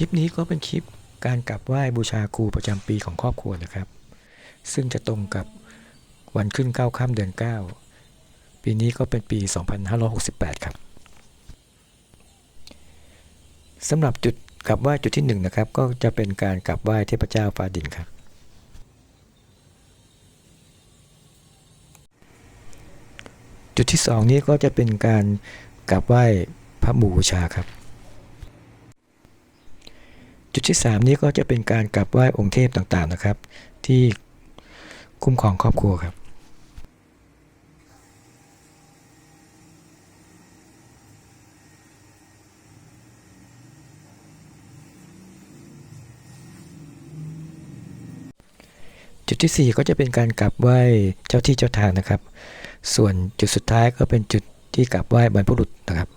คลิปนี้ก็เป็นคลิปการกราบไหว้บูชาครูประจำปีของครอบครัวนะครับ ซึ่งจะตรงกับวันขึ้นเก้าค่ำเดือน 9 ปีนี้ก็เป็นปี 2568 ครับสำหรับจุดกราบไหว้จุดที่ 1 นะครับ ก็จะเป็นการกราบไหว้เทพเจ้าฟ้าดินครับ จุดที่สองนี้ก็จะเป็นการกราบไหว้พระบูชาครับ จุดที่ 3 นี้ก็จะเป็นการกราบไหว้องค์เทพต่างๆนะครับ ที่คุ้มครองครอบครัวครับจุดที่ 4 ก็จะเป็นการกราบไหว้เจ้าที่เจ้าทางนะครับ ส่วนจุดสุดท้ายก็เป็นจุดที่กราบไหว้บรรพบุรุษนะครับ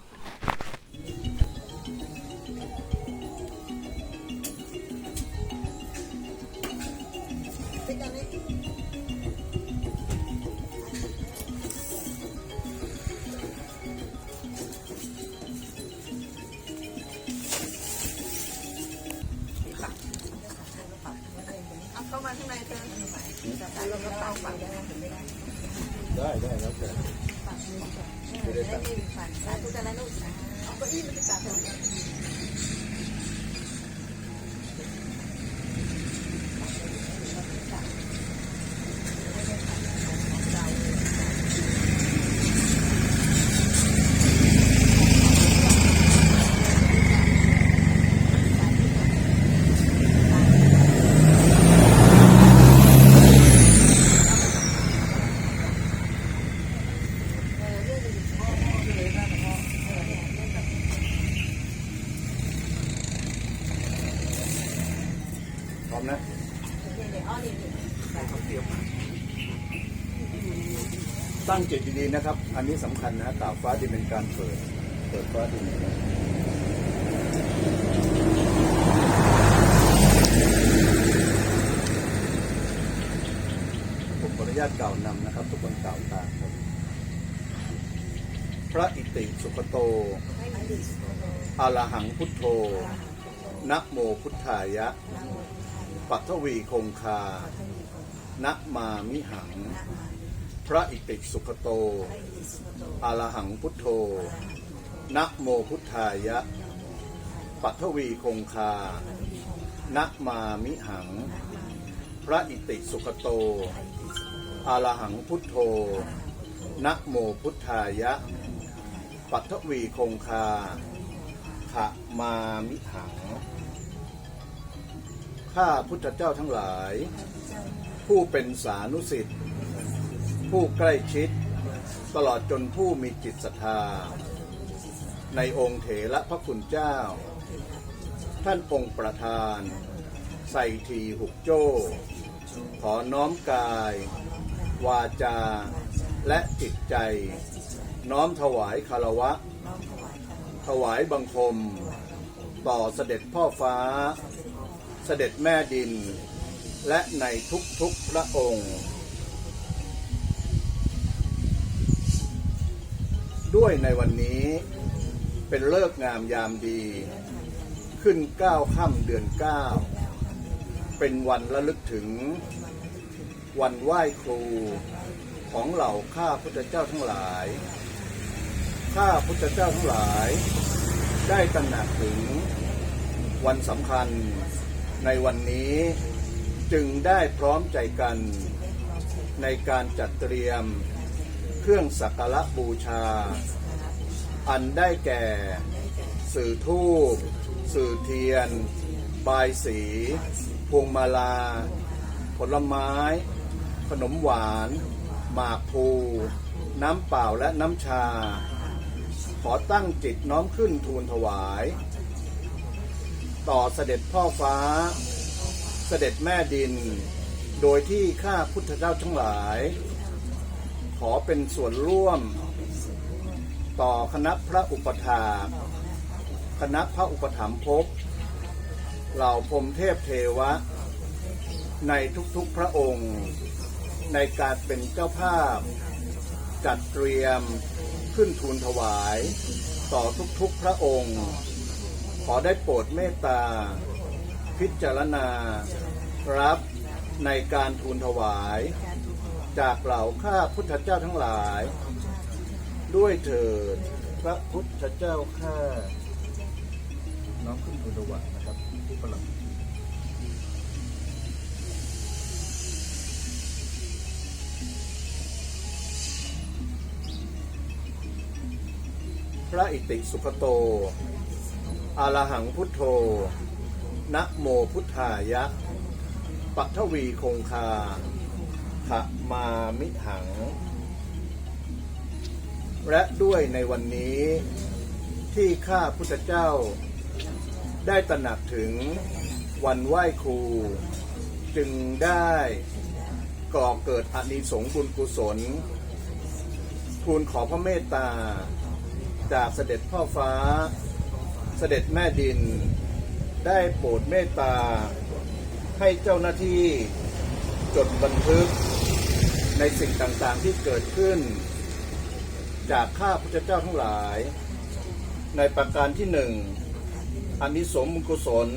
มาข้างในเธอลงกระเป๋าฝั่งได้ได้ได้แล้วแต่ได้ได้ฝันสาธุกันแล้วลูกนะเอาเก้าอี้มันจะจับ ตั้งจิตดีๆนะครับ อันนี้สำคัญนะกราบฟ้าดินเป็นการเปิด เปิดฟ้าดินผมขออนุญาตกล่าวนำนะครับ ทุกคนกล่าวตามครับพระอิติสุขโตอาลหังพุทโธนะโมพุทธายะ ปัทวีคงคานะมามิหัง ระอิติสุขโตอาลหังพุทโธ นะโมพุทธายะ ปัทวีคงคา นะมามิหัง พระอิติสุขโตอาลหังพุทโธ นะโมพุทธายะ ปัทวีคงคาขะมามิหัง ข้าพุทธเจ้าทั้งหลาย ผู้เป็นสานุสิทธิ์ ผู้ใกล้ชิด ตลอดจนผู้มีจิตศรัทธา ในองค์เถระพระคุณเจ้า ท่านองค์ประธาน ใส่ทีหุกโจ้ ขอน้อมกาย วาจา และจิตใจ น้อมถวายคารวะ ถวายบังคม ต่อเสด็จพ่อฟ้า เสด็จแม่ดิน และในทุกๆพระองค์ ด้วยในวันนี้เป็นเลิกงามยามดี ขึ้นเก้าค่ำเดือนเก้าเป็นวันระลึกถึง วันไหว้ครูของเหล่าข้าพุทธเจ้าทั้งหลาย ข้าพุทธเจ้าทั้งหลาย ได้ตระหนักถึงวันสำคัญในวันนี้จึงได้พร้อมใจกันในการจัดเตรียม เครื่องสักการะบูชา อันได้แก่ สื่อทูปสื่อเทียน บายสีพวงมาลา ผลไม้ ขนมหวาน หมากพลูน้ำเปล่าและน้ำชา ขอตั้งจิตน้อมขึ้นทูลถวาย ต่อเสด็จพ่อฟ้า เสด็จแม่ดิน โดยที่ข้าพุทธเจ้าทั้งหลาย ขอเป็นส่วนร่วม ต่อคณะพระอุปถาคณะพระอุปถัมภกเหล่าพรมเทพเทวะ ในทุกๆพระองค์ ในการเป็นเจ้าภาพ จัดเตรียมขึ้นทูลถวาย ต่อทุกๆพระองค์ ขอได้โปรดเมตตา พิจารณา รับในการทูลถวาย จากเหล่าข้าพุทธเจ้าทั้งหลาย ด้วยเถิดพระพุทธเจ้าข้าน้องขึ้นทูลถวายนะครับที่ประหลัดพระอิติสุขโต อาลหังพุทโธ นะโมพุทธายะ ปัทวีคงคาะมามิหัง และด้วยในวันนี้ที่ข้าพุทธเจ้า ได้ตระหนักถึงวันไหว้ครู จึงได้ก่อเกิดอานิสงส์บุญกุศล ทูลขอพระเมตตา จากเสด็จพ่อฟ้า เสด็จแม่ดิน ได้โปรดเมตตา ให้เจ้าหน้าที่จดบันทึก ในสิ่งต่างๆที่เกิดขึ้น จากข้าพุทธเจ้าทั้งหลาย ในประการที่หนึ่งอันนิสงส์บุกุศล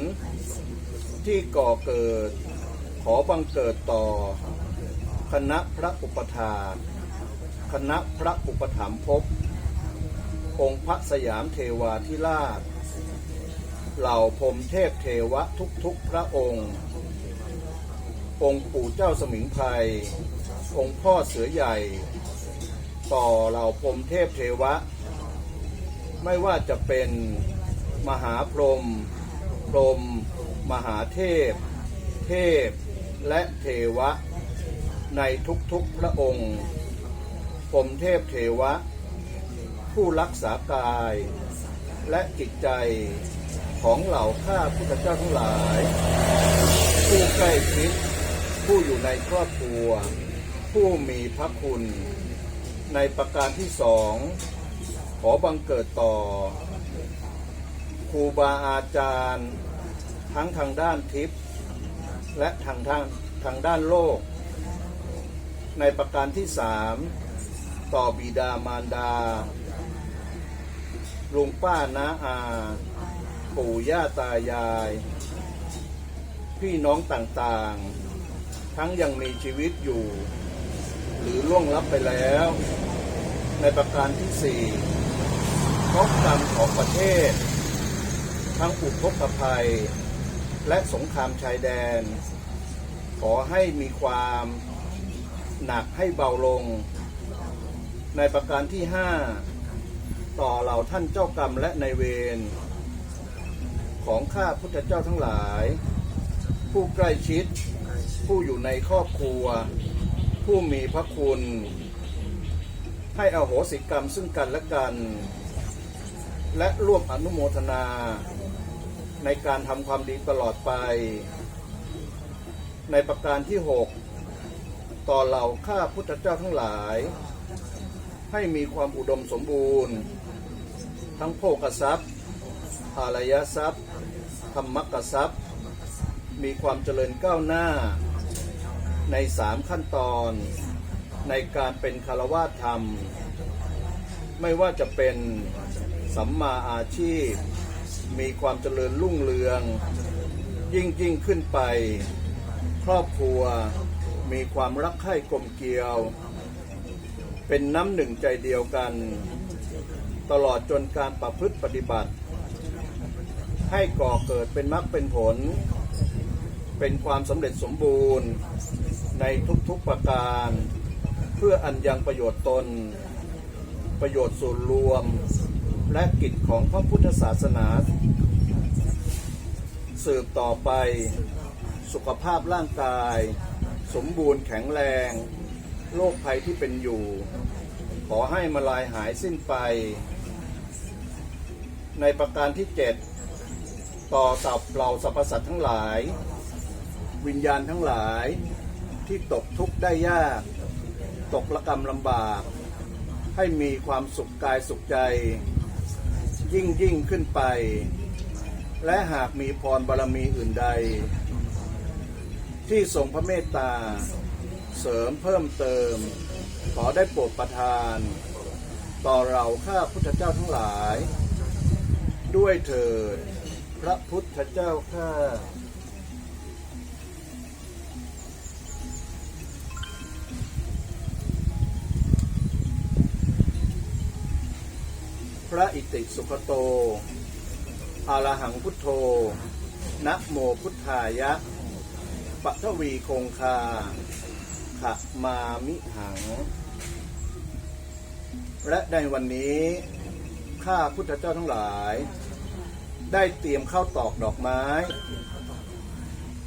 ที่ก่อเกิดขอบังเกิดต่อ คณะพระอุปถาคณะพระอุปถัมภกองค์พระสยามเทวาธิราช เหล่าพรมเทพเทวะทุกๆพระองค์ องค์ปู่เจ้าสมิงไพร องค์พ่อเสือใหญ่ ต่อเหล่าพรมเทพเทวะ ไม่ว่าจะเป็นมหาพรหมพรหมมหาเทพ เทพและเทวะ ในทุกๆพระองค์พรมเทพเทวะ ผู้รักษากายและจิตใจของเหล่าข้าพุทธเจ้าทั้งหลาย ผู้ใกล้ชิดผู้อยู่ในครอบครัว ผู้มีพระคุณ ในประการที่สอง ขอบังเกิดต่อ ครูบาอาจารย์ ทั้งทางด้านทิพย์และทางทางทางด้านโลก ในประการที่สามต่อบิดามารดาลุงป้าน้าอา ปู่ย่าตายาย พี่น้องต่างๆ ทั้งยังมีชีวิตอยู่ หรือล่วงลับไปแล้ว ในประการที่สี่พบกรรมของประเทศ ทั้งอุทกภัย และสงครามชายแดน ขอให้มีความหนักให้เบาลง ในประการที่ห้าต่อเหล่าท่านเจ้ากรรมและในเวรของข้าพุทธเจ้าทั้งหลาย ผู้ใกล้ชิด ผู้อยู่ในครอบครัว ผู้มีพระคุณ ให้อโหสิกรรมซึ่งกันและกัน และร่วมอนุโมทนา ในการทำความดีตลอดไป ในประการที่ 6 ต่อเหล่าข้าพุทธเจ้าทั้งหลาย ให้มีความอุดมสมบูรณ์ ทั้งโภกทรัพย์ภารยทรัพย์ ธรรมกทรัพย์ มีความเจริญก้าวหน้า ในสามขั้นตอนในการเป็นคารวาสธรรม ไม่ว่าจะเป็นสัมมาอาชีพ มีความเจริญรุ่งเรือง ยิ่งยิ่งขึ้นไป ครอบครัวมีความรักใคร่กลมเกลียว เป็นน้ำหนึ่งใจเดียวกัน ตลอดจนการประพฤติปฏิบัติ ให้ก่อเกิดเป็นมรรคเป็นผล เป็นความสำเร็จสมบูรณ์ในทุกๆประการ เพื่ออันยังประโยชน์ตน ประโยชน์ส่วนรวม และกิจของพระพุทธศาสนา สืบต่อไปสุขภาพร่างกาย สมบูรณ์แข็งแรง โรคภัยที่เป็นอยู่ ขอให้มาลายหายสิ้นไป ในประการที่เจ็ดต่อสับเหล่าสรรพสัตว์ทั้งหลาย วิญญาณทั้งหลายที่ตกทุกข์ได้ยาก ตกระกรรมลำบาก ให้มีความสุขกายสุขใจ ยิ่งยิ่งขึ้นไป และหากมีพรบารมีอื่นใด ที่ทรงพระเมตตา เสริมเพิ่มเติม ขอได้โปรดประทาน ต่อเราข้าพุทธเจ้าทั้งหลาย ด้วยเถิดพระพุทธเจ้าข้า ระอิติสุขโตอารหังพุทโธนะโมพุทธายะปัทวีคงคาขะมามิหัง และในวันนี้ข้าพุทธเจ้าทั้งหลาย ได้เตรียมข้าวตอกดอกไม้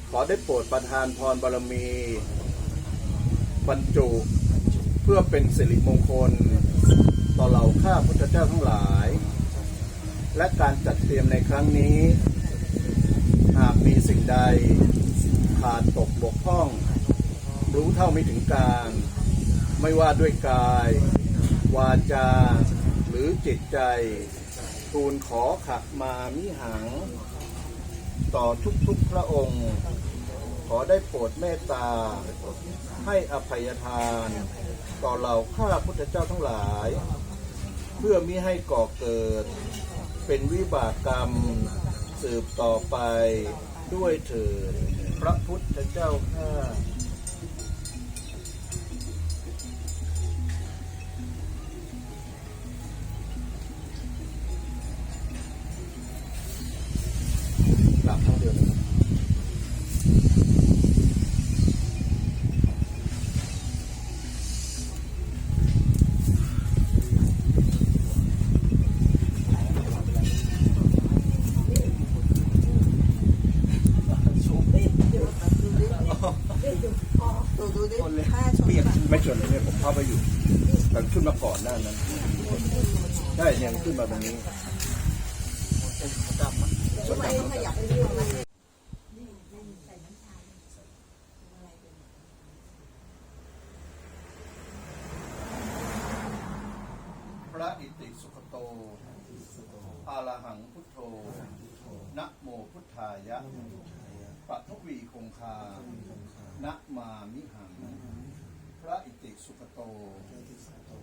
ขอได้โปรดประทานพรบารมี บรรจุเพื่อเป็นสิริมงคล ต่อเหล่าข้าพุทธเจ้าทั้งหลาย และการจัดเตรียมในครั้งนี้ หากมีสิ่งใดขาดตกบกพร่อง รู้เท่าไม่ถึงการ ไม่ว่าด้วยกาย วาจา หรือจิตใจ ทูลขอขักมามิหัง ต่อทุกๆพระองค์ ขอได้โปรดเมตตา ให้อภัยทาน ต่อเหล่าข้าพุทธเจ้าทั้งหลาย เพื่อมิให้ก่อเกิด เป็นวิบากกรรมสืบต่อไปด้วยเถิดพระพุทธเจ้าข้าางนี้พระอิติสุขโตอาระหังพุทโธนะโมพุทธายะปัทวีคงคานะมามิหัง พระอิติสุขโต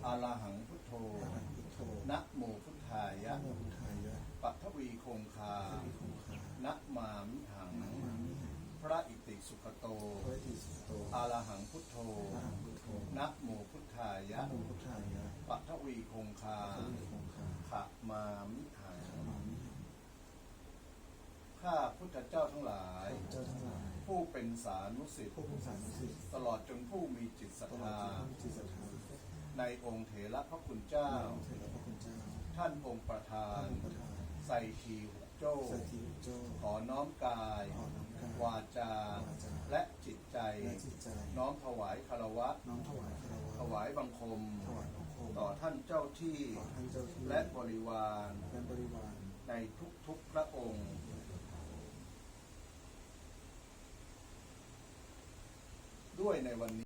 อาระหังพุทโธนะโมายะปัทวีคงคานะมามิหัง พระอิติสุขโต อาระหังพุทโธนะโมพุทธายะปัทวีคงคาขะมามิหังข้าพุทธเจ้าทั้งหลายเจ้าทั้งหลายผู้เป็นสานุสิทธิ์ผู้ผู้สารสิทธิ์ตลอดจนผู้มีจิตศรัทตลอธาดจนจิตศรัทธาในองค์เถระพระคุณเจ้า เสด็จพระคุณเจ้าท่านองค์ประธาท่านนประธานใส่ทีหุกโจ้สถิตโจ้ขอน้อมกายขอน้อมกาย วาจา และจิตใจและจิตใจน้อมถวายคารวะน้อมถวายคารวะถวายบังคมถวายบังคม ต่อท่านเจ้าที่ต่อท่านเจ้าที่และบริวารและบริวาร ในทุกๆพระองค์ด้วยในวันนี้